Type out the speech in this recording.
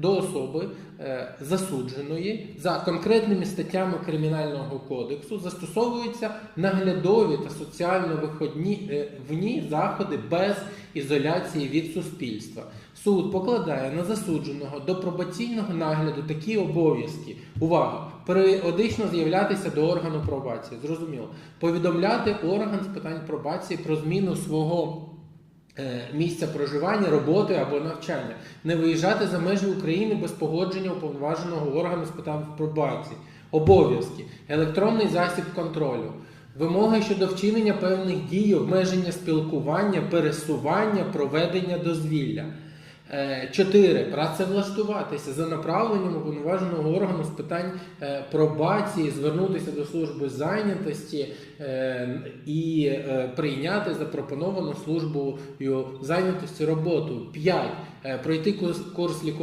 до особи е, засудженої за конкретними статтями Кримінального кодексу застосовуються наглядові та соціально виходні е, заходи без ізоляції від суспільства. Суд покладає на засудженого до пробаційного нагляду такі обов'язки. Увага! Періодично з'являтися до органу пробації. Зрозуміло. Повідомляти орган з питань пробації про зміну свого місця проживання, роботи або навчання, не виїжджати за межі України без погодження уповноваженого органу з питань пробації, обов'язки, електронний засіб контролю. Вимоги щодо вчинення певних дій, обмеження спілкування, пересування, проведення дозвілля. 4. Працевлаштуватися за направленням уповноваженого органу з питань е, пробації, звернутися до служби зайнятості е, і е, прийняти запропоновану службою зайнятості роботу. 5. Пройти курс лікування.